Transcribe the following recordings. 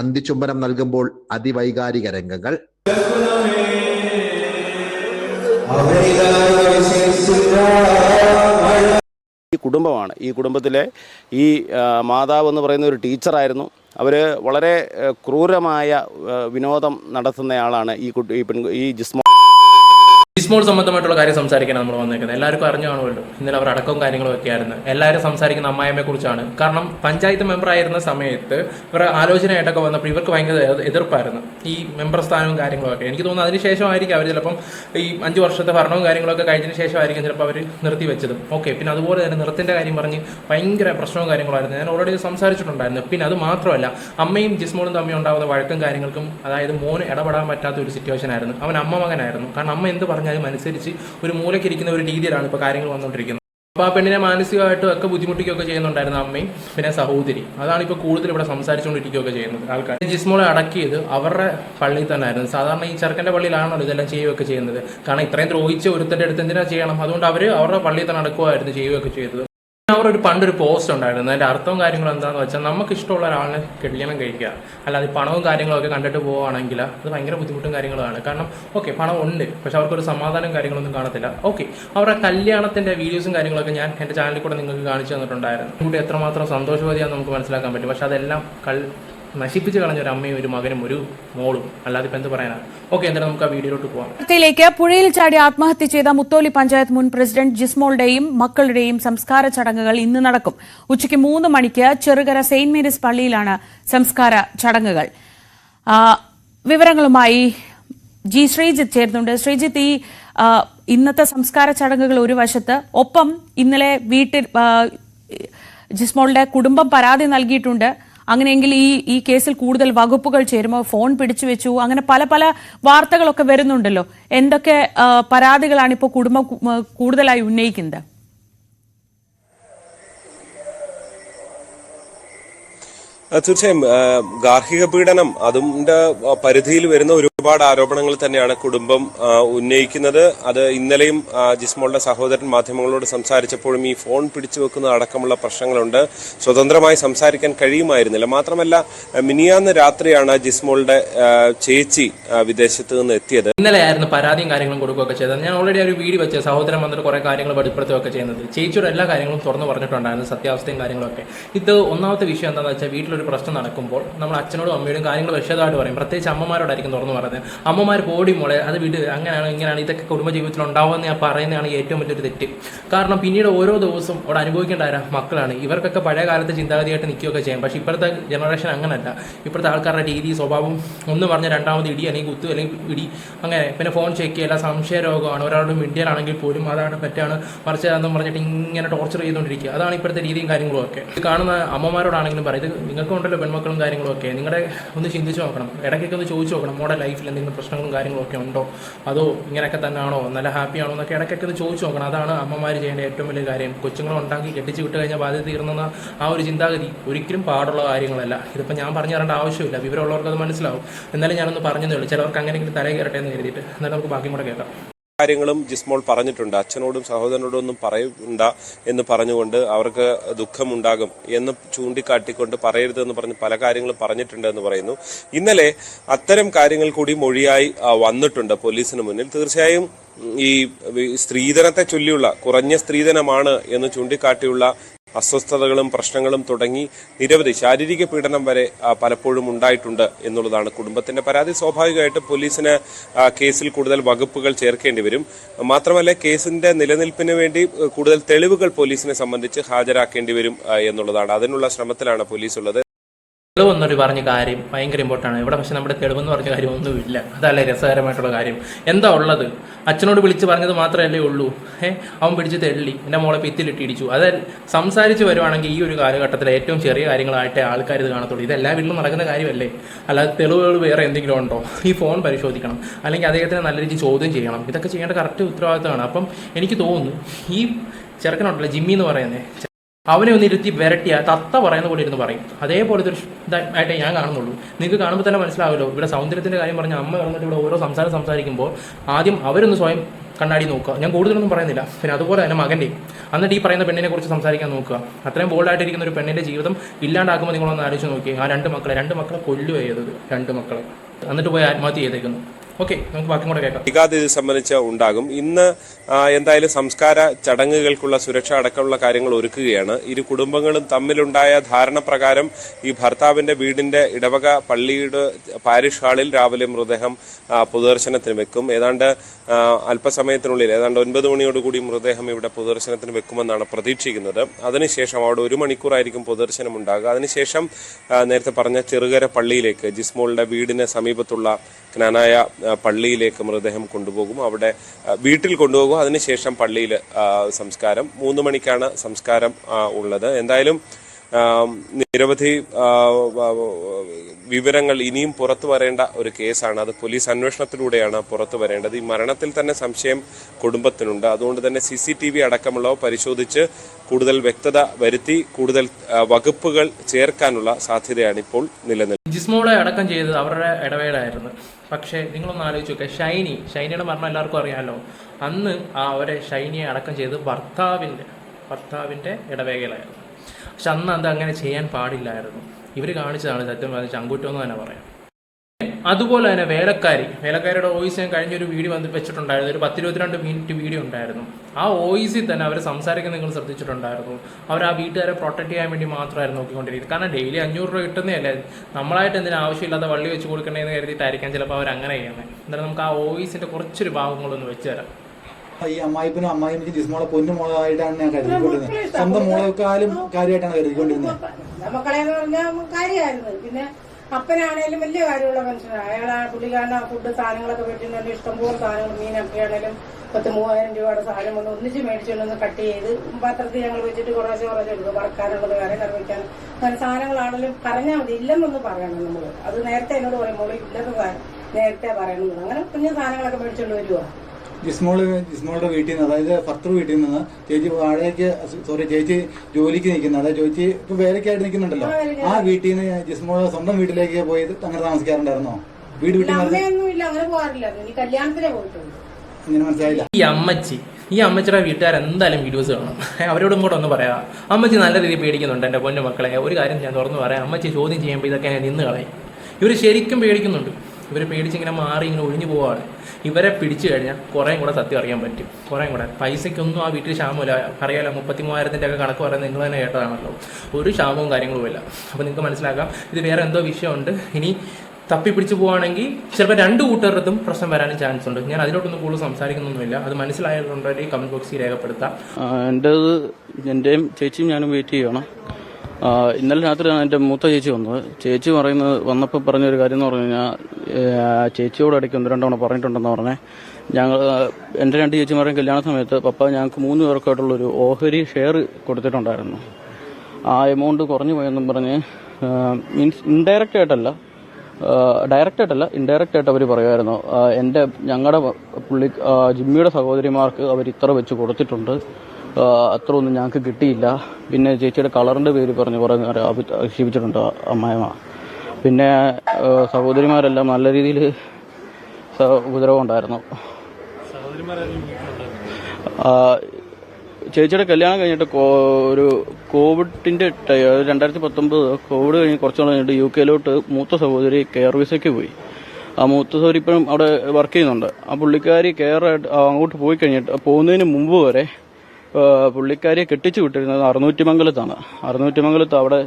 അന്തിചുംബനം നൽകുമ്പോൾ അതിവൈകാരിക രംഗങ്ങൾ. ഈ കുടുംബമാണ്. ഈ കുടുംബത്തിലെ ഈ മാതാവ് എന്ന് പറയുന്ന ഒരു ടീച്ചറായിരുന്നു. അവർ വളരെ ക്രൂരമായ വിനോദം നടത്തുന്നയാളാണ് ഈ കുട്ടി ഈ പെൺ ഈ ജിസ്മോ ജിസ്മോൾ സംബന്ധമായിട്ടുള്ള കാര്യം സംസാരിക്കാൻ നമ്മൾ വന്നേക്കുന്നത്. എല്ലാവർക്കും അറിഞ്ഞു കാണുമല്ലോ ഇന്നലെ അവർ അടക്കവും കാര്യങ്ങളും ഒക്കെ ആയിരുന്നു എല്ലാവരും സംസാരിക്കുന്ന അമ്മായിമ്മയെ കുറിച്ചാണ്. കാരണം പഞ്ചായത്ത് മെമ്പർ ആയിരുന്ന സമയത്ത് ഇവർ ആലോചനയായിട്ടൊക്കെ വന്നപ്പോൾ ഇവർക്ക് ഭയങ്കര എതിർപ്പായിരുന്നു. ഈ മെമ്പർ സ്ഥാനവും കാര്യങ്ങളൊക്കെ എനിക്ക് തോന്നുന്നു അതിനുശേഷമായിരിക്കും അവർ ചിലപ്പം ഈ അഞ്ച് വർഷത്തെ ഭരണവും കാര്യങ്ങളൊക്കെ കഴിഞ്ഞതിന് ശേഷമായിരിക്കും ചിലപ്പോൾ അവർ നിർത്തി വെച്ചതും. ഓക്കെ പിന്നെ അതുപോലെ തന്നെ നിർത്തിന്റെ കാര്യം പറഞ്ഞ് ഭയങ്കര പ്രശ്നവും കാര്യങ്ങളായിരുന്നു. ഞാൻ ഓൾറെഡി സംസാരിച്ചിട്ടുണ്ടായിരുന്നു. പിന്നെ അത് മാത്രമല്ല അമ്മയും ജിസ്മോളും തമ്മിൽ ഉണ്ടാകുന്ന വഴക്കും കാര്യങ്ങൾക്കും അതായത് മോന് ഇടപെടാൻ പറ്റാത്ത ഒരു സിറ്റുവേഷൻ ആയിരുന്നു. അവൻ അമ്മ മകനായിരുന്നു. കാരണം അമ്മ എന്ത് പറഞ്ഞാലും അനുസരിച്ച് ഒരു മൂലക്കിരിക്കുന്ന ഒരു രീതിയിലാണ് ഇപ്പോൾ കാര്യങ്ങൾ വന്നുകൊണ്ടിരിക്കുന്നത് അപ്പോൾ ആ പെണ്ണിനെ മാനസികമായിട്ടും ഒക്കെ ബുദ്ധിമുട്ടിക്കുകയൊക്കെ ചെയ്യുന്നുണ്ടായിരുന്നു അമ്മയും പിന്നെ സഹോദരി. അതാണ് ഇപ്പോൾ കൂടുതൽ ഇവിടെ സംസാരിച്ചുകൊണ്ടിരിക്കുകയൊക്കെ ചെയ്യുന്നത് ആൾക്കാർ. ജിസ്മോളെ അടക്കിയത് അവരുടെ പള്ളിയിൽ തന്നെ ആയിരുന്നു സാധാരണ ഈ ചെറുക്കന്റെ പള്ളിയിലാണല്ലോ ഇതെല്ലാം ചെയ്യുകയൊക്കെ ചെയ്യുന്നത്. കാരണം ഇത്രയും ദ്രോഹിച്ച് ഒരുത്തന്റെ അടുത്ത് എന്തിനാ ചെയ്യണം? അതുകൊണ്ട് അവർ അവരുടെ പള്ളിയിൽ തന്നെ അടക്കുമായിരുന്നു ചെയ്യുകയൊക്കെ ചെയ്തത്. അവർ ഒരു പണ്ടൊരു പോസ്റ്റ് ഉണ്ടായിരുന്നു. അതിന്റെ അർത്ഥവും കാര്യങ്ങളും എന്താണെന്ന് വെച്ചാൽ നമുക്ക് ഇഷ്ടമുള്ള ഒരാളിനെ കല്യാണം കഴിക്കുക. അല്ലാതെ പണവും കാര്യങ്ങളൊക്കെ കണ്ടിട്ട് പോവുകയാണെങ്കിൽ അത് ഭയങ്കര ബുദ്ധിമുട്ടും കാര്യങ്ങളാണ് കാരണം ഓക്കെ പണം ഉണ്ട് പക്ഷെ അവർക്കൊരു സമാധാനം കാര്യങ്ങളൊന്നും കാണത്തില്ല. ഓക്കെ അവരുടെ കല്യാണത്തിന്റെ വീഡിയോസും കാര്യങ്ങളൊക്കെ ഞാൻ എന്റെ ചാനലിൽ കൂടെ നിങ്ങൾക്ക് കാണിച്ചു തന്നിട്ടുണ്ടായിരുന്നു. കൂടി എത്രമാത്രം സന്തോഷവതിയാണെന്ന് നമുക്ക് മനസ്സിലാക്കാൻ പറ്റും. പക്ഷെ അതെല്ലാം കൾ നശിപ്പിച്ച് കളഞ്ഞ ഒരു അമ്മയും ഒരു മകനും ഒരു മോളും. അല്ലാതെ ഇപ്പം എന്ത് പറയാനാണ് ഓക്കെ എന്തായാലും നമുക്ക് ആ വീഡിയോയിലോട്ട് പോവാം. വാർത്തയിലേക്ക് പുഴയിൽ ചാടി ആത്മഹത്യ ചെയ്ത മുത്തോലി പഞ്ചായത്ത് മുൻ പ്രസിഡന്റ് ജിസ്മോളുടെയും മക്കളുടെയും സംസ്കാര ചടങ്ങുകൾ ഇന്ന് നടക്കും. ഉച്ചയ്ക്ക് മൂന്ന് മണിക്ക് ചെറുകര സെയിന്റ് മേരീസ് പള്ളിയിലാണ് സംസ്കാര ചടങ്ങുകൾ. വിവരങ്ങളുമായി ജി ശ്രീജിത്ത് ചേരുന്നുണ്ട്. ശ്രീജിത്ത് ഈ ഇന്നത്തെ സംസ്കാര ചടങ്ങുകൾ ഒരു വശത്ത് ഒപ്പം ഇന്നലെ വീട്ടിൽ ജിസ്മോളുടെ കുടുംബം പരാതി നൽകിയിട്ടുണ്ട്. അങ്ങനെയെങ്കിൽ ഈ ഈ കേസിൽ കൂടുതൽ വകുപ്പുകൾ ചേരുമോ? ഫോൺ പിടിച്ചു വെച്ചു. അങ്ങനെ പല പല വാർത്തകളൊക്കെ വരുന്നുണ്ടല്ലോ. എന്തൊക്കെ പരാതികളാണ് ഇപ്പോൾ കുടുംബം കൂടുതലായി ഉന്നയിക്കുന്നത്? തീർച്ചയായും ഗാർഹിക പീഡനം അതിന്റെ പരിധിയിൽ വരുന്ന ഒരുപാട് ആരോപണങ്ങൾ തന്നെയാണ് കുടുംബം ഉന്നയിക്കുന്നത്. അത് ഇന്നലെയും ജിസ്മോളുടെ സഹോദരൻ മാധ്യമങ്ങളോട് സംസാരിച്ചപ്പോഴും ഈ ഫോൺ പിടിച്ചു വെക്കുന്ന അടക്കമുള്ള പ്രശ്നങ്ങളുണ്ട്. സ്വതന്ത്രമായി സംസാരിക്കാൻ കഴിയുമായിരുന്നില്ല. മാത്രമല്ല മിനിയാന്ന് രാത്രിയാണ് ജിസ്മോളുടെ ചേച്ചി വിദേശത്ത് നിന്ന് എത്തിയത്. ഇന്നലെ ആയിരുന്നു പരാതിയും കാര്യങ്ങളും കൊടുക്കുകയൊക്കെ ചെയ്തത്. ഞാൻ ഓൾറെഡി ഒരു വീഡിയോ വെച്ച് സഹോദരൻ വന്നിട്ട് കുറെ കാര്യങ്ങൾ വെളിപ്പെടുത്തുകയൊക്കെ ചെയ്യുന്നത്. ചേച്ചിയുടെ എല്ലാ കാര്യങ്ങളും തുറന്നു പറഞ്ഞിട്ടുണ്ടായിരുന്നു സത്യാവസ്ഥയും കാര്യങ്ങളൊക്കെ. ഇത് ഒന്നാമത്തെ വിഷയം എന്താണെന്ന് വെച്ചാൽ വീട്ടിലൊരു പ്രശ്നം നടക്കുമ്പോൾ നമ്മൾ അച്ഛനോടും അമ്മയോടും കാര്യങ്ങൾ വിശദമായിട്ട് പറയും. പ്രത്യേകിച്ച് അമ്മമാരോടായിരിക്കും തുറന്നു പറയുന്നത്. അമ്മമാർ പോടി മോളെ അത് വിട്. അങ്ങനെയാണ് ഇങ്ങനെയാണ്. ഇതൊക്കെ കുടുംബ ജീവിതത്തിൽ ഉണ്ടാവുമെന്ന് ഞാൻ പറയുന്നതാണ് ഏറ്റവും വലിയൊരു തെറ്റ്. കാരണം പിന്നീട് ഓരോ ദിവസവും അവിടെ അനുഭവിക്കേണ്ട ആരാ? മക്കളാണ്. ഇവർക്കൊക്കെ പഴയ കാലത്തെ ചിന്താഗതിയായിട്ട് നിൽക്കുകയൊക്കെ ചെയ്യാം. പക്ഷേ ഇപ്പോഴത്തെ ജനറേഷൻ അങ്ങനല്ല. ഇപ്പോഴത്തെ ആൾക്കാരുടെ രീതി സ്വഭാവം ഒന്ന് പറഞ്ഞ രണ്ടാമത് ഇടി അല്ലെങ്കിൽ കുത്തു അല്ലെങ്കിൽ ഇടി അങ്ങനെ പിന്നെ ഫോൺ ചെക്ക് ചെയ്യല സംശയ രോഗമാണ്. ഒരാളുടെ മിഡിയാണെങ്കിൽ പോലും അതാണ് പറ്റാണ് മറിച്ച് അതെന്ന് പറഞ്ഞിട്ട് ഇങ്ങനെ ടോർച്ചർ ചെയ്തുകൊണ്ടിരിക്കുക. അതാണ് ഇപ്പോഴത്തെ രീതിയും കാര്യങ്ങളും ഒക്കെ. കാണുന്ന അമ്മമാരോടാണെങ്കിലും പറയും. ഇത് നിങ്ങൾക്കും ഉണ്ടല്ലോ പെൺമക്കളും കാര്യങ്ങളും ഒക്കെ. നിങ്ങളുടെ ഒന്ന് ചിന്തിച്ച് നോക്കണം. ഇടയ്ക്കൊക്കെ ഒന്ന് ചോദിച്ചു നോക്കണം. നമ്മുടെ ലൈഫിൽ എന്തെങ്കിലും പ്രശ്നങ്ങളും കാര്യങ്ങളും ഒക്കെ ഉണ്ടോ? അതോ ഇങ്ങനെയൊക്കെ തന്നെ ആണോ നല്ല ഹാപ്പി ആണോ എന്നൊക്കെ ഇടയ്ക്കൊക്കെ ഒന്ന് ചോദിച്ചു നോക്കണം. അതാണ് അമ്മമാർ ചെയ്യേണ്ട ഏറ്റവും വലിയ കാര്യം. കൊച്ചുങ്ങളെ ഉണ്ടാക്കി കെട്ടിച്ച് വിട്ട് കഴിഞ്ഞാൽ ബാധ്യത തീർന്നെന്ന ആ ഒരു ചിന്താഗതി ഒരിക്കലും പാടുള്ള കാര്യങ്ങളല്ല. ഇതിപ്പോൾ ഞാൻ പറഞ്ഞു തരേണ്ട ആവശ്യമില്ല. വിവരമുള്ളവർക്ക് അത് മനസ്സിലാവും. എന്നാലും ഞാനൊന്ന് പറഞ്ഞതേ ഉള്ളൂ ചിലവർക്ക് അങ്ങനെയെങ്കിലും തലേ കയറട്ടെ എന്ന് കരുതിയിട്ട്. എന്നാലും നമുക്ക് ബാക്കി കൂടെ കേൾക്കാം. കാര്യങ്ങളും ജിസ്മോൾ പറഞ്ഞിട്ടുണ്ട്. അച്ഛനോടും സഹോദരനോടും ഒന്നും പറയണ്ട എന്ന് പറഞ്ഞുകൊണ്ട് അവർക്ക് ദുഃഖമുണ്ടാകും എന്ന് ചൂണ്ടിക്കാട്ടിക്കൊണ്ട് പറയരുത് എന്ന് പറഞ്ഞ് പല കാര്യങ്ങളും പറഞ്ഞിട്ടുണ്ട് എന്ന് പറയുന്നു. ഇന്നലെ അത്തരം കാര്യങ്ങൾ കൂടി മൊഴിയായി വന്നിട്ടുണ്ട് പോലീസിന് മുന്നിൽ. തീർച്ചയായും ഈ സ്ത്രീധനത്തെ ചൊല്ലിയുള്ള കുറഞ്ഞ സ്ത്രീധനമാണ് എന്ന് ചൂണ്ടിക്കാട്ടിയുള്ള അസ്വസ്ഥതകളും പ്രശ്നങ്ങളും തുടങ്ങി നിരവധി ശാരീരിക പീഡനം വരെ പലപ്പോഴും ഉണ്ടായിട്ടുണ്ട് എന്നുള്ളതാണ് കുടുംബത്തിന്റെ പരാതി. സ്വാഭാവികമായിട്ടും പോലീസിന് കേസിൽ കൂടുതൽ വകുപ്പുകൾ ചേർക്കേണ്ടി വരും. മാത്രമല്ല കേസിന്റെ നിലനിൽപ്പിന് വേണ്ടി കൂടുതൽ തെളിവുകൾ പോലീസിനെ സംബന്ധിച്ച് ഹാജരാക്കേണ്ടി വരും എന്നുള്ളതാണ്. അതിനുള്ള ശ്രമത്തിലാണ് പോലീസ് ഉള്ളത് തെളിവ് എന്നൊരു പറഞ്ഞ കാര്യം ഭയങ്കര ഇമ്പോർട്ടന്റ് ആണ്. ഇവിടെ പക്ഷെ നമ്മുടെ തെളിവെന്ന് പറഞ്ഞ കാര്യം ഒന്നുമില്ല അതല്ല രസകരമായിട്ടുള്ള കാര്യം. എന്താ ഉള്ളത്? അച്ഛനോട് വിളിച്ച് പറഞ്ഞത് മാത്രമല്ലേ ഉള്ളൂ. ഏ അവൻ പിടിച്ച് തെള്ളി. എന്റെ മോളെ പിത്തിലിട്ട് ഇടിച്ചു അത് സംസാരിച്ച് വരുവാണെങ്കിൽ ഈ ഒരു കാലഘട്ടത്തിൽ ഏറ്റവും ചെറിയ കാര്യങ്ങളായിട്ടേ ആൾക്കാർ ഇത് കാണത്തുള്ളൂ. ഇത് എല്ലാ വീട്ടിലും നടക്കുന്ന കാര്യമല്ലേ? അല്ലാതെ തെളിവുകൾ വേറെ എന്തെങ്കിലും ഉണ്ടോ? ഈ ഫോൺ പരിശോധിക്കണം. അല്ലെങ്കിൽ അദ്ദേഹത്തിന് നല്ല രീതിയിൽ ചോദ്യം ചെയ്യണം. ഇതൊക്കെ ചെയ്യേണ്ട കറക്റ്റ് ഉത്തരവാദിത്തമാണ്. അപ്പം എനിക്ക് തോന്നുന്നു ഈ ചെറുക്കനുണ്ടല്ലോ ജിമ്മി എന്ന് പറയുന്നത് അവനെ ഒന്ന് ഇരുത്തി വിരട്ടിയ തത്ത പറയുന്ന പോലെ ഇരുന്ന് പറയും. അതേപോലത്തെ ഒരു ഇതായിട്ടേ ഞാൻ കാണുന്നുള്ളൂ. നിങ്ങൾക്ക് കാണുമ്പോൾ തന്നെ മനസ്സിലാവുമല്ലോ ഇവിടെ സൗന്ദര്യത്തിന്റെ കാര്യം പറഞ്ഞ അമ്മ കിടന്നിട്ട് ഇവിടെ ഓരോ സംസാരം സംസാരിക്കുമ്പോൾ ആദ്യം അവരൊന്ന് സ്വയം കണ്ണാടി നോക്കുക. ഞാൻ കൂടുതലൊന്നും പറയുന്നില്ല. പിന്നെ അതുപോലെ തന്നെ മകന്റെയും എന്നിട്ട് ഈ പറയുന്ന പെണ്ണിനെ കുറിച്ച് സംസാരിക്കാൻ നോക്കുക. അത്രയും ബോൾഡായിട്ടിരിക്കുന്ന ഒരു പെണ്ണിന്റെ ജീവിതം ഇല്ലാണ്ടാക്കുമ്പോൾ നിങ്ങളൊന്ന് ആലോചിച്ച് നോക്കി ആ രണ്ട് മക്കളെ രണ്ട് മക്കളെ കൊല്ലുകയത് രണ്ട് മക്കളെ. എന്നിട്ട് പോയി ആത്മഹത്യ ചെയ്തേക്കുന്നു. നമുക്ക് ബാക്കി ഇത് സംബന്ധിച്ച് ഉണ്ടാകും. ഇന്ന് എന്തായാലും സംസ്കാര ചടങ്ങുകൾക്കുള്ള സുരക്ഷ അടക്കമുള്ള കാര്യങ്ങൾ ഒരുക്കുകയാണ്. ഇരു കുടുംബങ്ങളും തമ്മിലുണ്ടായ ധാരണ പ്രകാരം ഈ ഭർത്താവിന്റെ വീടിന്റെ ഇടവക പള്ളിയുടെ പാരിഷ് ഹാളിൽ രാവിലെ മൃതദേഹം പൊതുദർശനത്തിന് വെക്കും. ഏതാണ്ട് അല്പസമയത്തിനുള്ളിൽ ഏതാണ്ട് ഒൻപത് മണിയോടുകൂടി മൃതദേഹം ഇവിടെ പൊതുദർശനത്തിന് വെക്കുമെന്നാണ് പ്രതീക്ഷിക്കുന്നത്. അതിനുശേഷം അവിടെ ഒരു മണിക്കൂറായിരിക്കും പൊതുദർശനം ഉണ്ടാകുക. അതിനുശേഷം നേരത്തെ പറഞ്ഞ ചെറുകര പള്ളിയിലേക്ക് ജിസ്മോളുടെ വീടിന് സമീപത്തുള്ള ജ്ഞാനായ പള്ളിയിലേക്ക് മൃതദേഹം കൊണ്ടുപോകും. അവിടെ വീട്ടിൽ കൊണ്ടുപോകും. അതിനുശേഷം പള്ളിയിൽ സംസ്കാരം. മൂന്ന് മണിക്കാണ് സംസ്കാരം ഉള്ളത്. എന്തായാലും നിരവധി വിവരങ്ങൾ ഇനിയും പുറത്തു വരേണ്ട ഒരു കേസാണ്. അത് പോലീസ് അന്വേഷണത്തിലൂടെയാണ് പുറത്തു വരേണ്ടത്. ഈ മരണത്തിൽ തന്നെ സംശയം കുടുംബത്തിനുണ്ട്. അതുകൊണ്ട് തന്നെ സി സി ടി വി അടക്കമുള്ളവ പരിശോധിച്ച് കൂടുതൽ വ്യക്തത വരുത്തി കൂടുതൽ വകുപ്പുകൾ ചേർക്കാനുള്ള സാധ്യതയാണ് ഇപ്പോൾ നിലനിൽക്കുന്നത് ജിസ്മോടെ അടക്കം ചെയ്തത് അവരുടെ ഇടവേടായിരുന്നു പക്ഷേ നിങ്ങളൊന്ന് ആലോചിച്ച് നോക്കുക ഷൈനി ഷൈനിയുടെ മരണം എല്ലാവർക്കും അറിയാമല്ലോ അന്ന് ആ അവരെ ഷൈനിയെ അടക്കം ചെയ്ത് ഭർത്താവിന്റെ ഭർത്താവിന്റെ ഇടവേളയായിരുന്നു. പക്ഷെ അന്ന് അത് അങ്ങനെ ചെയ്യാൻ പാടില്ലായിരുന്നു. ഇവർ കാണിച്ചതാണ് സത്യം പറഞ്ഞ ചങ്കൂറ്റം തന്നെ പറയാം. അതുപോലെ തന്നെ വേലക്കാരി വേലക്കാരിയുടെ വോയിസ് ഞാൻ കഴിഞ്ഞൊരു വീഡിയോ വന്ന് വെച്ചിട്ടുണ്ടായിരുന്നു. ഒരു പത്തിരുപത്തിരണ്ട് മിനിറ്റ് വീഡിയോ ഉണ്ടായിരുന്നു. ആ വോയിസിൽ തന്നെ അവർ സംസാരിക്കുന്ന നിങ്ങൾ ശ്രദ്ധിച്ചിട്ടുണ്ടായിരുന്നു. അവർ ആ വീട്ടുകാരെ പ്രൊട്ടക്ട് ചെയ്യാൻ വേണ്ടി മാത്രമായിരുന്നു നോക്കിക്കൊണ്ടിരിക്കുന്നത്. കാരണം ഡെയിലി അഞ്ഞൂറ് രൂപ കിട്ടുന്നതല്ലേ? നമ്മളായിട്ട് എന്തിനും ആവശ്യമില്ലാത്ത വള്ളി വെച്ച് കൊടുക്കണേന്ന് കരുതിയിട്ടായിരിക്കാം ചിലപ്പോൾ അവർ അങ്ങനെ ചെയ്യുന്നത്. എന്നാലും നമുക്ക് ആ വോയിസിന്റെ കുറച്ചൊരു ഭാഗങ്ങളൊന്ന് വെച്ച് തരാം. ഈ അമ്മായിപ്പനും അമ്മായിമ്മയ്ക്ക് ജിസ്മോളെ പൊന്നു മോളായിട്ടാണ് ഞാൻ കരുതിക്കൊണ്ടിരുന്നത്. സ്വന്തം മോളെക്കാളും കാര്യമായിട്ടാണ് കരുതിക്കൊണ്ടിരുന്നത്. മക്കളെ എന്ന് പറഞ്ഞാൽ കാര്യമായിരുന്നു. പിന്നെ അപ്പനാണേലും വലിയ കാര്യമുള്ള മനുഷ്യനാണ് അയാൾ ആ പുള്ളിക്കാരൻ ഫുഡ് സാധനങ്ങളൊക്കെ വെട്ടിട്ടുണ്ട് ഇഷ്ടംപോലെ സാധനങ്ങൾ മീനൊക്കെ ആണേലും പത്ത് മൂവായിരം രൂപയുടെ സാധനം കൊണ്ട് ഒന്നിച്ച് മേടിച്ചുകൊണ്ടൊന്ന് കട്ട് ചെയ്ത് പാത്രത്തിൽ ഞങ്ങൾ വെച്ചിട്ട് കുറേശ്ശെ കുറേശ്ശെ എടുക്കും വറക്കാനുള്ളത് കറി വയ്ക്കാൻ അങ്ങനെ സാധനങ്ങളാണെങ്കിലും പറഞ്ഞാൽ മതി. ഇല്ലെന്നൊന്ന് പറയണം നമ്മൾ അത് നേരത്തെ എന്നോട് പറയും മോളെ ഇല്ലെന്ന് സാധനം നേരത്തെ പറയണം അങ്ങനെ കുഞ്ഞു സാധനങ്ങളൊക്കെ മേടിച്ചുകൊണ്ട് വരുവാ. ജിസ്മോൾ ജിസ്മോളുടെ വീട്ടിൽ നിന്ന് അതായത് ഭർത്തൃ വീട്ടിൽ നിന്ന് ചേച്ചി വാഴയ്ക്ക് സോറി ചേച്ചി ജോലിക്ക് നിൽക്കുന്ന അതായത് ചേച്ചി ഇപ്പൊ വേലക്കായിട്ട് നിൽക്കുന്നുണ്ടല്ലോ. ആ വീട്ടിൽ നിന്ന് ജിസ്മോൾ സ്വന്തം വീട്ടിലേക്ക് പോയി അങ്ങനെ താമസിക്കാറുണ്ടായിരുന്നോ? വീട് വീട്ടിൽ വിട്ട് അമ്മയൊന്നും ഇല്ല അങ്ങനെ മനസ്സിലായില്ല. ഈ അമ്മച്ചി ഈ അമ്മച്ചിയുടെ വീട്ടുകാർ എന്തായാലും വീഡിയോസ് കാണും അവരോടും കൂടെ ഒന്ന് പറയാം. അമ്മച്ചി നല്ല രീതിയിൽ പേടിക്കുന്നുണ്ട് എന്റെ പൊന്നു മക്കളെ. ഒരു കാര്യം ഞാൻ തുറന്നു പറയാം. അമ്മച്ചി ചോദ്യം ചെയ്യുമ്പോൾ ഇതൊക്കെ ഞാൻ നിന്ന് കളയും. ഇവർ ശരിക്കും പേടിക്കുന്നുണ്ട്. ഇവർ പേടിച്ചിങ്ങനെ മാറി ഇങ്ങനെ ഒഴിഞ്ഞു പോവാണ്. ഇവരെ പിടിച്ചു കഴിഞ്ഞാൽ കുറേയും കൂടെ സത്യം അറിയാൻ പറ്റും. കുറേയും കൂടെ. പൈസയ്ക്കൊന്നും ആ വീട്ടിൽ ക്ഷാമമില്ല. അറിയാലോ മുപ്പത്തി മൂവായിരത്തിന്റെ ഒക്കെ കണക്ക് പറയുന്നത് നിങ്ങൾ തന്നെ കേട്ടതാണല്ലോ. ഒരു ക്ഷാമവും കാര്യങ്ങളുമില്ല അപ്പോൾ നിങ്ങൾക്ക് മനസ്സിലാക്കാം ഇത് വേറെ എന്തോ വിഷയമുണ്ട്. ഇനി തപ്പി പിടിച്ചു പോവുകയാണെങ്കിൽ ചിലപ്പോൾ രണ്ട് കൂട്ടുകാരുടെ പ്രശ്നം വരാനും ചാൻസ് ഉണ്ട്. ഞാൻ അതിലോട്ടൊന്നും കൂടുതൽ സംസാരിക്കുന്നൊന്നുമില്ല. അത് മനസ്സിലായതുകൊണ്ടെങ്കിൽ കമന്റ് ബോക്സിൽ രേഖപ്പെടുത്താം. എന്റെ എന്റെയും ചേച്ചിയും ഞാനും വെയിറ്റ് ചെയ്യണം. ഇന്നലെ രാത്രിയാണ് എന്റെ മൂത്ത ചേച്ചി വന്നത് ചേച്ചി പറയുന്നത് വന്നപ്പോൾ പറഞ്ഞൊരു കാര്യം എന്ന് പറഞ്ഞു കഴിഞ്ഞാൽ ചേച്ചിയോട് ഇടയ്ക്ക് ഒന്ന് രണ്ടവണ പറഞ്ഞിട്ടുണ്ടെന്ന് പറഞ്ഞേ. ഞങ്ങൾ എന്റെ രണ്ട് ചേച്ചിമാരുടെയും കല്യാണ സമയത്ത് പപ്പ ഞങ്ങൾക്ക് മൂന്ന് പേർക്കായിട്ടുള്ളൊരു ഓഹരി ഷെയർ കൊടുത്തിട്ടുണ്ടായിരുന്നു. ആ എമൗണ്ട് കുറഞ്ഞു പോയെന്നും പറഞ്ഞ് മീൻസ് ഇൻഡയറക്റ്റ് ആയിട്ടല്ല ഡയറക്റ്റ് ആയിട്ടല്ല ഇൻഡയറക്റ്റ് ആയിട്ട് അവർ പറയുമായിരുന്നു. എന്റെ ഞങ്ങളുടെ പുള്ളി ജിമ്മിയുടെ സഹോദരിമാർക്ക് അവർ ഇത്ര വെച്ച് കൊടുത്തിട്ടുണ്ട്. അത്ര ഒന്നും ഞങ്ങൾക്ക് കിട്ടിയില്ല. പിന്നെ ചേച്ചിയുടെ കളറിന്റെ പേര് പറഞ്ഞ് കുറേ നേരം ആക്ഷേപിച്ചിട്ടുണ്ട് പിന്നെ സഹോദരിമാരെല്ലാം നല്ല രീതിയിൽ ഉപദ്രവം ഉണ്ടായിരുന്നു ചേച്ചിയുടെ കല്യാണം കഴിഞ്ഞിട്ട് ഒരു കോവിഡിന്റെ രണ്ടായിരത്തി പത്തൊമ്പത് കോവിഡ് കഴിഞ്ഞ് കുറച്ച് നാൾ കഴിഞ്ഞിട്ട് യു കെയിലോട്ട് മൂത്ത സഹോദരി കെയർ വിസയ്ക്ക് പോയി. ആ മൂത്ത സഹോദരി ഇപ്പോഴും അവിടെ വർക്ക് ചെയ്യുന്നുണ്ട്. ആ പുള്ളിക്കാരി കെയർ ആയിട്ട് അങ്ങോട്ട് പോയി കഴിഞ്ഞിട്ട് പോകുന്നതിന് മുമ്പ് വരെ പുള്ളിക്കാരിയെ കെട്ടിച്ചു വിട്ടിരുന്നത് അറുന്നൂറ്റിമംഗലത്താണ് അറുന്നൂറ്റിമംഗലത്ത് അവിടെ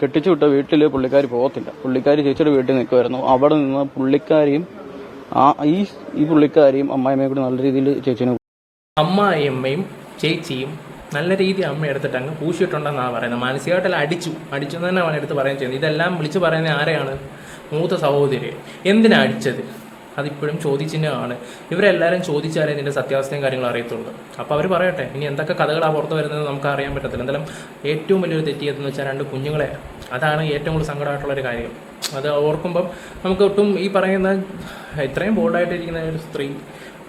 കെട്ടിച്ചു വിട്ട വീട്ടിൽ പുള്ളിക്കാരി പോകത്തില്ല. പുള്ളിക്കാരി ചേച്ചിയുടെ വീട്ടിൽ നിൽക്കുമായിരുന്നു അവിടെ നിന്ന് പുള്ളിക്കാരിയും ആ ഈ ഈ പുള്ളിക്കാരിയും അമ്മായിമ്മയും കൂടി നല്ല രീതിയിൽ ചേച്ചിനെ അമ്മായിയമ്മയും ചേച്ചിയും നല്ല രീതിയിൽ അമ്മ എടുത്തിട്ട് അങ്ങ് പൂശിയിട്ടുണ്ടെന്നാണ് പറയുന്നത്. മാനസികമായിട്ടല്ല അടിച്ചു. അടിച്ചു തന്നെ അവൻ എടുത്ത് പറയുകയും ചെയ്യുന്നത്. ഇതെല്ലാം വിളിച്ചു പറയുന്നത് ആരെയാണ്? മൂത്ത സഹോദരി എന്തിനാ അടിച്ചത്? അതിപ്പോഴും ചോദ്യചിഹ്നമാണ് ഇവരെല്ലാവരും ചോദിച്ചാലേ ഇതിന്റെ സത്യാവസ്ഥയും കാര്യങ്ങളും അറിയത്തുള്ളൂ. അപ്പോൾ അവർ പറയട്ടെ ഇനി എന്തൊക്കെ കഥകളാണ് പുറത്ത് വരുന്നത് നമുക്ക് അറിയാൻ പറ്റത്തില്ല. എന്തായാലും ഏറ്റവും വലിയൊരു തെറ്റിയതെന്ന് വെച്ചാൽ രണ്ട് കുഞ്ഞുങ്ങളെ. അതാണ് ഏറ്റവും കൂടുതൽ സങ്കടമായിട്ടുള്ള ഒരു കാര്യം. അത് ഓർക്കുമ്പം നമുക്ക് ഒട്ടും ഈ പറയുന്ന ഇത്രയും ബോൾഡായിട്ടിരിക്കുന്ന ഒരു സ്ത്രീ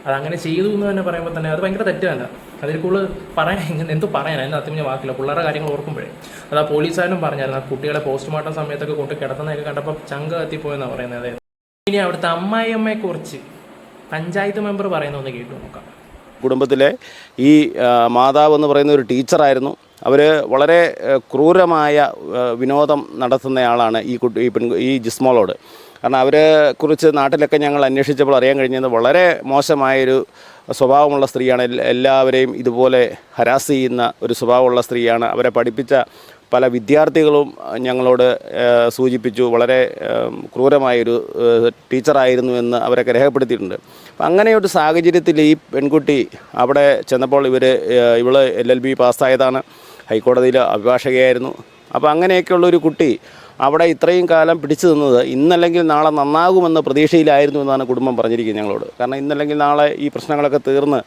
അതങ്ങനെ ചെയ്തു എന്ന് തന്നെ പറയുമ്പോൾ തന്നെ അത് ഭയങ്കര തെറ്റാണ് അതിൽ കൂടുതൽ പറയാൻ ഇങ്ങനെ എന്തോ പറയാൻ അതിന് അത്യം വാക്കില്ല. പിള്ളേരുടെ കാര്യങ്ങൾ ഓർക്കുമ്പോഴേ. അതാ ആ പോലീസുകാരനും പറഞ്ഞായിരുന്നു. ആ കുട്ടികളെ പോസ്റ്റ്മോർട്ടം സമയത്തൊക്കെ കൊണ്ട് കിടത്തുന്നതൊക്കെ കണ്ടപ്പോൾ ചങ്ക കത്തിപ്പോയെന്നാണ് പറയുന്നത്. ഇനി അവിടുത്തെ അമ്മായിയമ്മയെ കുറിച്ച് പഞ്ചായത്ത് മെമ്പർ പറയുന്ന ഒന്ന് കേട്ടു നോക്കാം. കുടുംബത്തിലെ ഈ മാതാവ് എന്ന് പറയുന്ന ഒരു ടീച്ചറായിരുന്നു. അവർ വളരെ ക്രൂരമായ വിനോദം നടത്തുന്നയാളാണ് ഈ കുട്ടി ഈ പെൺ ഈ ജിസ്മോളോട്. കാരണം അവരെ കുറിച്ച് നാട്ടിലൊക്കെ ഞങ്ങൾ അന്വേഷിച്ചപ്പോൾ അറിയാൻ കഴിഞ്ഞത് വളരെ മോശമായൊരു സ്വഭാവമുള്ള സ്ത്രീയാണ്. എല്ലാവരെയും ഇതുപോലെ ഹരാസ് ചെയ്യുന്ന ഒരു സ്വഭാവമുള്ള സ്ത്രീയാണ്. അവരെ പഠിപ്പിച്ച പല വിദ്യാർത്ഥികളും ഞങ്ങളോട് സൂചിപ്പിച്ചു വളരെ ക്രൂരമായൊരു ടീച്ചറായിരുന്നു എന്ന് അവരൊക്കെ രേഖപ്പെടുത്തിയിട്ടുണ്ട്. അപ്പം അങ്ങനെയൊരു സാഹചര്യത്തിൽ ഈ പെൺകുട്ടി അവിടെ ചെന്നപ്പോൾ ഇവർ ഇവൾ എൽ എൽ ബി പാസ്സായതാണ് ഹൈക്കോടതിയിൽ അഭിഭാഷകയായിരുന്നു. അപ്പോൾ അങ്ങനെയൊക്കെയുള്ളൊരു കുട്ടി അവിടെ ഇത്രയും കാലം പിടിച്ചു നിന്നത് ഇന്നല്ലെങ്കിൽ നാളെ നന്നാകുമെന്ന പ്രതീക്ഷയിലായിരുന്നു എന്നാണ് കുടുംബം പറഞ്ഞിരിക്കുന്നത് ഞങ്ങളോട്. കാരണം ഇന്നല്ലെങ്കിൽ നാളെ ഈ പ്രശ്നങ്ങളൊക്കെ തീർന്ന്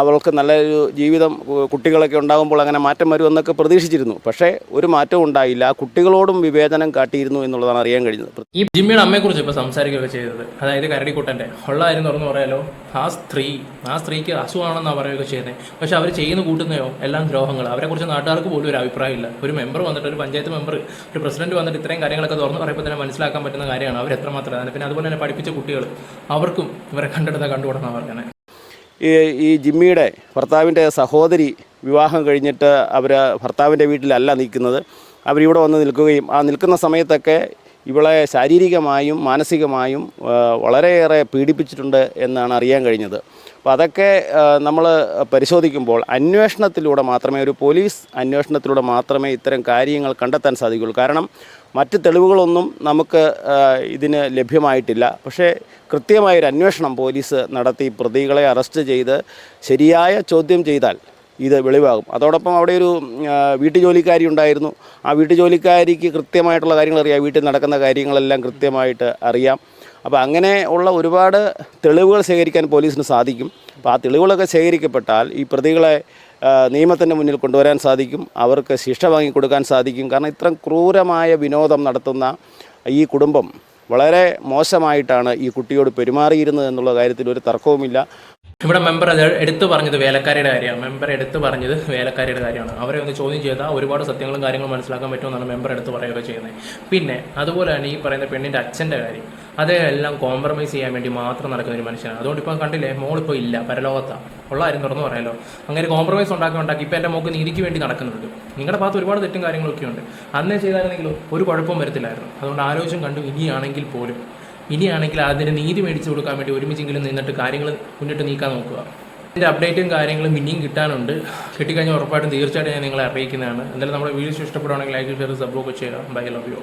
അവൾക്ക് നല്ലൊരു ജീവിതം കുട്ടികളൊക്കെ ഉണ്ടാകുമ്പോൾ അങ്ങനെ മാറ്റം വരുമെന്നൊക്കെ പ്രതീക്ഷിച്ചിരുന്നു. പക്ഷേ ഒരു മാറ്റവും ഉണ്ടായില്ല. ആ കുട്ടികളോടും വിവേചനം കാട്ടിയിരുന്നു എന്നുള്ളതാണ് അറിയാൻ കഴിഞ്ഞത്. ഈ ജിമ്മിയുടെ അമ്മയെക്കുറിച്ച് ഇപ്പോൾ സംസാരിക്കുകയൊക്കെ ചെയ്തത്. അതായത് കരടിക്കുട്ടന്റെ. ഉള്ളായിരുന്നു തുറന്ന് പറയാലോ. ആ സ്ത്രീ ആ സ്ത്രീക്ക് അസുഖമാണെന്നാണ് പറയുകയൊക്കെ ചെയ്യുന്നത് പക്ഷെ അവർ ചെയ്യുന്ന കൂട്ടുന്നയോ? എല്ലാം ദ്രോഹങ്ങൾ അവരെക്കുറിച്ച് നാട്ടുകാർക്ക് പോലും ഒരു അഭിപ്രായമില്ല. ഒരു മെമ്പർ വന്നിട്ട് ഒരു പഞ്ചായത്ത് മെമ്പർ ഒരു പ്രസിഡന്റ് വന്നിട്ട് ഇത്രയും കാര്യങ്ങളൊക്കെ തുറന്ന് പറയുമ്പോൾ തന്നെ മനസ്സിലാക്കാൻ പറ്റുന്ന കാര്യമാണ് അവർ എത്രമാത്രം പിന്നെ അതുപോലെ തന്നെ പഠിപ്പിച്ച കുട്ടികൾ അവർക്കും ഇവരെ കണ്ടെടുത്ത അവർ പറയുന്നത് ഈ ഈ ജിമ്മിയുടെ ഭർത്താവിന്റെ സഹോദരി വിവാഹം കഴിഞ്ഞിട്ട് അവർ ഭർത്താവിന്റെ വീട്ടിലല്ല നിൽക്കുന്നത്. അവരിവിടെ വന്ന് നിൽക്കുകയും ആ നിൽക്കുന്ന സമയത്തൊക്കെ ഇവളെ ശാരീരികമായും മാനസികമായും വളരെയേറെ പീഡിപ്പിച്ചിട്ടുണ്ട് എന്നാണ് അറിയാൻ കഴിഞ്ഞത്. അപ്പോൾ അതൊക്കെ നമ്മൾ പരിശോധിക്കുമ്പോൾ അന്വേഷണത്തിലൂടെ മാത്രമേ ഒരു പോലീസ് അന്വേഷണത്തിലൂടെ മാത്രമേ ഇത്തരം കാര്യങ്ങൾ കണ്ടെത്താൻ സാധിക്കുകയുള്ളൂ. കാരണം മറ്റ് തെളിവുകളൊന്നും നമുക്ക് ഇതിന് ലഭ്യമായിട്ടില്ല. പക്ഷേ കൃത്യമായൊരു അന്വേഷണം പോലീസ് നടത്തി പ്രതികളെ അറസ്റ്റ് ചെയ്ത് ശരിയായ ചോദ്യം ചെയ്താൽ ഇത് വെളിവാകും. അതോടൊപ്പം അവിടെ ഒരു വീട്ടു ജോലിക്കാരി ഉണ്ടായിരുന്നു. ആ വീട്ടു ജോലിക്കാരിക്ക് കൃത്യമായിട്ടുള്ള കാര്യങ്ങൾ അറിയാം. വീട്ടിൽ നടക്കുന്ന കാര്യങ്ങളെല്ലാം കൃത്യമായിട്ട് അറിയാം. അപ്പോൾ അങ്ങനെ ഉള്ള ഒരുപാട് തെളിവുകൾ ശേഖരിക്കാൻ പോലീസിന് സാധിക്കും. അപ്പോൾ ആ തെളിവുകളൊക്കെ ശേഖരിക്കപ്പെട്ടാൽ ഈ പ്രതികളെ നിയമത്തിന്റെ മുന്നിൽ കൊണ്ടുവരാൻ സാധിക്കും. അവർക്ക് ശിക്ഷ വാങ്ങിക്കൊടുക്കാൻ സാധിക്കും. കാരണം ഇത്രയും ക്രൂരമായ വിനോദം നടത്തുന്ന ഈ കുടുംബം വളരെ മോശമായിട്ടാണ് ഈ കുട്ടിയോട് പെരുമാറിയിരുന്നത് എന്നുള്ള കാര്യത്തിൽ ഒരു തർക്കവുമില്ല. ഇവിടെ മെമ്പർ അത് എടുത്തു പറഞ്ഞത് വേലക്കാരിയുടെ കാര്യമാണ്. മെമ്പർ എടുത്തു പറഞ്ഞത് വേലക്കാരിയുടെ കാര്യമാണ്. അവരെ ഒന്ന് ചോദ്യം ചെയ്താൽ ഒരുപാട് സത്യങ്ങളും കാര്യങ്ങളും മനസ്സിലാക്കാൻ പറ്റുമെന്നാണ് മെമ്പർ എടുത്ത് പറയുകയൊക്കെ ചെയ്യുന്നത്. പിന്നെ അതുപോലെ തന്നെ ഈ പറയുന്ന പെണ്ണിന്റെ അച്ഛന്റെ കാര്യം. അതേ എല്ലാം കോംപ്രമൈസ് ചെയ്യാൻ വേണ്ടി മാത്രം നടക്കുന്ന ഒരു മനുഷ്യനാണ്. അതുകൊണ്ട് ഇപ്പം കണ്ടില്ലേ മോളിപ്പോൾ ഇല്ല പരലോകത്താണ് ഉള്ള കാര്യം തുറന്നു പറയാലോ. അങ്ങനെ കോംപ്രമൈസ് ഉണ്ടാക്കി ഉണ്ടാക്കി ഇപ്പം എന്റെ മോക്ക് നീതിക്ക് വേണ്ടി നടക്കുന്നുണ്ട്. നിങ്ങളുടെ ഭാഗത്ത് ഒരുപാട് തെറ്റും കാര്യങ്ങളൊക്കെ ഉണ്ട് അന്നേ ചെയ്തായിരുന്നെങ്കിലും ഒരു കുഴപ്പവും വരത്തില്ലായിരുന്നു. അതുകൊണ്ട് ആലോചിച്ചും കണ്ടു ഇനിയാണെങ്കിൽ പോലും. ഇനിയാണെങ്കിൽ അതിന് നീതി മേടിച്ചു കൊടുക്കാൻ വേണ്ടി ഒരുമിച്ചെങ്കിലും നിന്നിട്ട് കാര്യങ്ങൾ മുന്നിട്ട് നീക്കാൻ നോക്കുക. ഇതിന്റെ അപ്ഡേറ്റും കാര്യങ്ങളും ഇനിയും കിട്ടാനുണ്ട്. കിട്ടിക്കഴിഞ്ഞാൽ ഉറപ്പായിട്ടും തീർച്ചയായിട്ടും ഞാൻ നിങ്ങളെ അറിയിക്കുന്നതാണ്. എന്തായാലും നമ്മുടെ വീഡിയോസ് ഇഷ്ടപ്പെടുകയാണെങ്കിൽ ലൈക്ക് ഷെയർ സബ്സ്ക്രൈബ് ചെയ്യുക. Bye love you